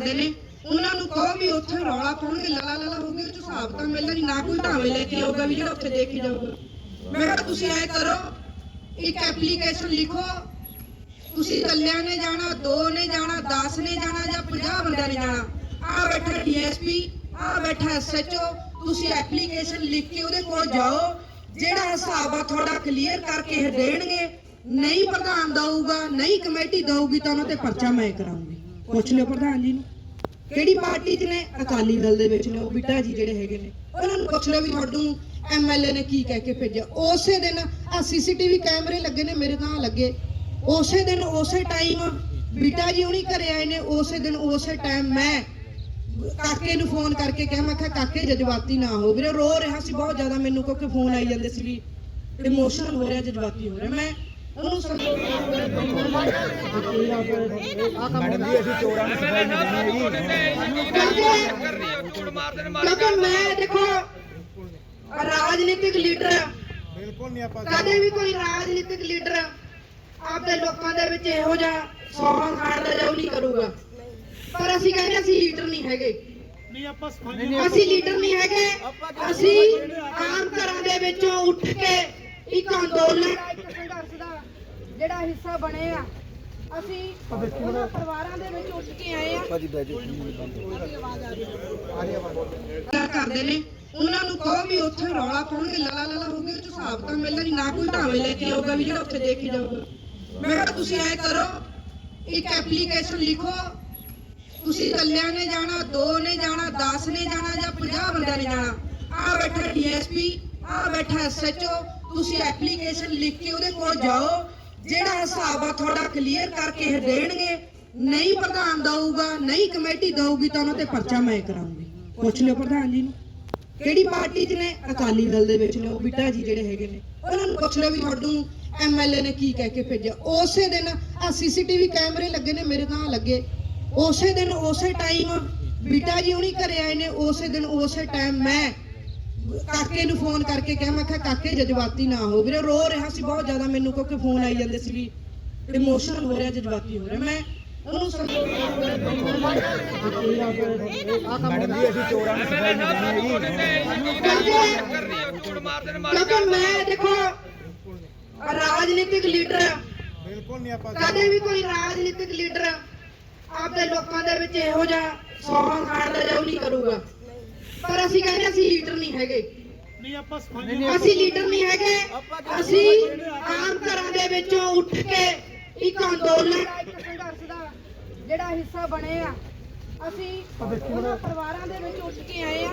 ਕਰਦੇ ਨੇ। ਉਹਨਾਂ ਨੂੰ ਕਹੋ ਵੀ ਉੱਥੇ ਰੌਲਾ ਪਾਉਣਗੇ ਲਲਾ ਲਲਾ ਹੋਊਗੀ ਉਹ 'ਚ ਹਿਸਾਬ ਤਾਂ ਮਿਲਣਾ ਨਹੀਂ, ਨਾ ਕੋਈ ਢਾਵੇ ਲੈ ਕੇ ਆਊਗਾ ਵੀ ਜਿਹੜਾ ਉੱਥੇ ਦੇਖੀ ਜਾਊਗਾ। ਮੈਂ ਕਿਹਾ, ਤੁਸੀਂ ਐ ਕਰੋ, ਇੱਕ ਐਪਲੀਕੇਸ਼ਨ ਲਿਖੋ। ਤੁਸੀਂ ਇਕੱਲਿਆਂ ਨੇ ਜਾਣਾ, ਦੋ ਨੇ ਜਾਣਾ 10 ਨੇ ਜਾਣਾ ਜਾਂ 50 ਬੰਦਿਆਂ ਨੇ ਜਾਣਾ। ਆ ਬੈਠਾ ਡੀਐਸਪੀ ਆ ਬੈਠਾ ਐਸਐਚਓ, ਤੁਸੀਂ ਐਪਲੀਕੇਸ਼ਨ ਲਿਖ ਕੇ ਉਹਦੇ ਕੋਲ ਜਾਓ। ਜਿਹੜਾ ਹਿਸਾਬ ਆ ਤੁਹਾਡਾ ਕਲੀਅਰ ਕਰਕੇ ਇਹ ਦੇਣਗੇ। ਨਹੀਂ ਪ੍ਰਧਾਨ ਦਊਗਾ, ਨਹੀਂ ਕਮੇਟੀ ਦਊਗੀ, ਤਾਂ ਉਹਨਾਂ ਤੇ ਪਰਚਾ ਮੈਂ ਕਰਾਉਂਗੀ। ਪੁੱਛ ਲਿਓ ਪ੍ਰਧਾਨ ਜੀ ਨੂੰ। ਕਿਹੜੀ ਪਾਰਟੀ 'ਚ ਨੇ? ਅਕਾਲੀ ਦਲ ਦੇ ਵਿੱਚ ਨੇ ਉਹ, ਬਿੱਟਾ ਜੀ ਜਿਹੜੇ ਹੈਗੇ ਨੇ। ਉਹਨਾਂ ਨੂੰ ਪੁੱਛ ਲਿਓ ਵੀ ਤੁਹਾਨੂੰ ਐਮਐਲਏ ਨੇ ਕੀ ਕਹਿ ਕੇ ਭੇਜਿਆ। ਉਸੇ ਦਿਨ ਆ ਸੀਸੀਟੀਵੀ ਕੈਮਰੇ ਲੱਗੇ ਨੇ, ਮੇਰੇ ਤਾਂ ਲੱਗੇ। ਉਸੇ ਦਿਨ, ਉਸੇ ਟਾਈਮ ਬਿੱਟਾ ਜੀ ਹੁਣੀ ਘਰੇ ਆਏ ਨੇ, ਉਸੇ ਦਿਨ, ਉਸੇ ਟਾਈਮ ਮੈਂ ਕਾਕੇ ਨੂੰ ਫੋਨ ਕਰਕੇ ਕਿਹਾ, ਮੈਂ ਕਿਹਾ, ਕਾਕੇ, ਜਜ਼ਬਾਤੀ ਨਾ ਹੋ ਵੀਰੇ, ਰੋ ਰਿਹਾ ਸੀ ਬਹੁਤ ਜ਼ਿਆਦਾ ਮੈਨੂੰ, ਕਿਉਂਕਿ ਫੋਨ ਆਈ ਜਾਂਦੇ ਸੀ ਵੀ ਇਮੋਸ਼ਨਲ ਹੋ ਰਿਹਾ, ਜਜ਼ਬਾਤੀ ਹੋ ਰਿਹਾ। ਮੈਂ ਉਹਨੂੰ ਮੈਡਮ ਜੀ ਅਸੀਂ ਚੋਰਾਂ ਨੂੰ ਸਫ਼ਾਈ ਨਹੀਂ ਦੇਣੀ ਕਿਉਂਕਿ ਮੈਂ ਦੇਖੋ ਰਾਜਨੀਤਿਕ ਲੀਡਰ ਬਿਲਕੁਲ ਨਹੀਂ ਆਪਾਂ ਕਦੇ ਵੀ ਕੋਈ ਰਾਜਨੀਤਿਕ ਲੀਡਰ ਆਪਦੇ ਲੋਕਾਂ ਦੇ ਵਿੱਚ ਇਹੋ ਜਿਹਾ ਸੌਹਾਂ ਖਾਣ ਦਾ ਜਾਉ ਨਹੀਂ ਕਰੂਗਾ। ਪਰ ਅਸੀਂ ਕਹਿੰਦੇ ਅਸੀਂ ਲੀਡਰ ਨਹੀਂ ਹੈਗੇ। ਨਹੀਂ ਆਪਾਂ ਅਸੀਂ ਲੀਡਰ ਨਹੀਂ ਹੈਗੇ। ਅਸੀਂ ਆਮ ਘਰਾਂ ਦੇ ਵਿੱਚੋਂ ਉੱਠ ਕੇ ਇੱਕ ਅੰਦੋਲਨ ਇੱਕ ਸੰਘਰਸ਼ ਦਾ ਜਿਹੜਾ ਹਿੱਸਾ ਬਣੇ ਆ। ਅਸੀਂ ਉਹਨਾਂ ਪਰਿਵਾਰਾਂ ਦੇ ਵਿੱਚ ਉੱਠ ਕੇ ਆਏ ਆ। ਗੱਲਾਂ ਕਰਦੇ ਨੇ ਉਹਨਾਂ ਨੂੰ ਕਹੋ ਵੀ ਉੱਥੇ ਰੌਲਾ ਪਾਉਣਗੇ ਲਲਾ ਲਲਾ ਹੋਊਗੀ ਉਹ 'ਚ ਹਿਸਾਬ ਤਾਂ ਮਿਲਣਾ ਨਹੀਂ ਨਾ ਕੋਈ ਢਾਵੇ ਲੈ ਕੇ ਆਊਗਾ ਵੀ ਜਿਹੜਾ ਉੱਥੇ ਦੇਖੀ ਜਾਊਗਾ। ਮੈਂ ਕਿਹਾ ਤੁਸੀਂ ਐ ਕਰੋ ਇੱਕ ਐਪਲੀਕੇਸ਼ਨ ਲਿਖੋ। ਤੁਸੀਂ ਇਕੱਲਿਆਂ ਨੇ ਜਾਣਾ ਦੋ ਨੇ ਜਾਣਾ 10 ਨੇ ਜਾਣਾ ਜਾਂ 50 ਬੰਦਿਆਂ ਨੇ ਜਾਣਾ। ਆ ਬੈਠਾ ਡੀਐਸਪੀ ਆ ਬੈਠਾ ਐਸਐਚਓ ਤੁਸੀਂ ਐਪਲੀਕੇਸ਼ਨ ਲਿਖ ਕੇ ਉਹਦੇ ਕੋਲ ਜਾਓ, ਜਿਹੜਾ ਹਿਸਾਬ ਆ ਤੁਹਾਡਾ ਕਲੀਅਰ ਕਰਕੇ ਇਹ ਦੇਣਗੇ। ਨਹੀਂ ਪ੍ਰਧਾਨ ਦਊਗਾ, ਨਹੀਂ ਕਮੇਟੀ ਦਊਗੀ ਤਾਂ ਉਹਨਾਂ ਤੇ ਪਰਚਾ ਮੈਂ ਕਰਾਉਂਗੀ। ਪੁੱਛ ਲਿਓ ਪ੍ਰਧਾਨ ਜੀ ਨੂੰ। ਕਿਹੜੀ ਪਾਰਟੀ 'ਚ ਨੇ? ਅਕਾਲੀ ਦਲ ਦੇ ਵਿੱਚ ਨੇ, ਉਹ ਬਿੱਟਾ ਜੀ ਜਿਹੜੇ ਹੈਗੇ ਨੇ। ਉਹਨਾਂ ਨੂੰ ਪੁੱਛ ਲਿਓ ਵੀ ਤੁਹਾਨੂੰ ਐਮਐਲਏ ਨੇ ਕੀ ਕਹਿ ਕੇ ਭੇਜਿਆ। ਉਸੇ ਦਿਨ ਆ ਸੀਸੀਟੀਵੀ ਕੈਮਰੇ ਲੱਗੇ ਨੇ, ਮੇਰੇ ਤਾਂ ਲੱਗੇ। ਉਸੇ ਦਿਨ, ਉਸੇ ਟਾਈਮ ਬਿੱਟਾ ਜੀ ਹੁਣੀ ਘਰੇ ਆਏ ਨੇ, ਉਸੇ ਦਿਨ, ਉਸੇ ਟਾਈਮ ਮੈਂ ਕਾਕੇ ਨੂੰ ਫੋਨ ਕਰਕੇ ਕਿਹਾ ਮੈਂ ਕਿਹਾ ਕਾਕੇ ਜਜ਼ਬਾਤੀ ਨਾ ਹੋ। ਵੀਰੇ ਰੋ ਰਿਹਾ ਸੀ ਬਹੁਤ ਜ਼ਿਆਦਾ ਮੈਨੂੰ ਕਿਉਂਕਿ ਫੋਨ ਆਈ ਜਾਂਦੇ ਸੀ ਵੀ ਇਮੋਸ਼ਨਲ ਹੋ ਰਿਹਾ ਜਜ਼ਬਾਤੀ ਹੋ ਰਿਹਾ। ਮੈਂ ਉਹਨੂੰ ਮੈਡਮ ਜੀ ਅਸੀਂ ਚੋਰਾਂ ਨੂੰ ਸਫ਼ਾਈ ਨਹੀਂ ਦੇਣੀ ਕਿਉਂਕਿ ਮੈਂ ਦੇਖੋ ਰਾਜਨੀਤਿਕ ਲੀਡਰ ਬਿਲਕੁਲ ਨਹੀਂ ਆਪਾਂ ਕਦੇ ਵੀ ਕੋਈ ਰਾਜਨੀਤਿਕ ਲੀਡਰ ਆਪਦੇ ਲੋਕਾਂ ਦੇ ਵਿੱਚ ਇਹੋ ਜਿਹਾ ਸੌਹਾਂ ਖਾਣ ਦਾ ਜਾਉ ਨਹੀਂ ਕਰੂਗਾ। ਪਰ ਅਸੀਂ ਕਹਿੰਦੇ ਅਸੀਂ ਲੀਡਰ ਨਹੀਂ ਹੈਗੇ। ਨਹੀਂ ਆਪਾਂ ਸਫ਼ਾਈ ਅਸੀਂ ਲੀਡਰ ਨਹੀਂ ਹੈਗੇ। ਅਸੀਂ ਆਮ ਘਰਾਂ ਦੇ ਵਿੱਚੋਂ ਉੱਠ ਕੇ ਇੱਕ ਅੰਦੋਲਨ ਇੱਕ ਸੰਘਰਸ਼ ਦਾ ਜਿਹੜਾ ਹਿੱਸਾ ਬਣੇ ਆ ਅਸੀਂ ਉਹਨਾਂ ਪਰਿਵਾਰਾਂ ਦੇ ਵਿੱਚ ਉੱਠ ਕੇ ਆਏ ਆ।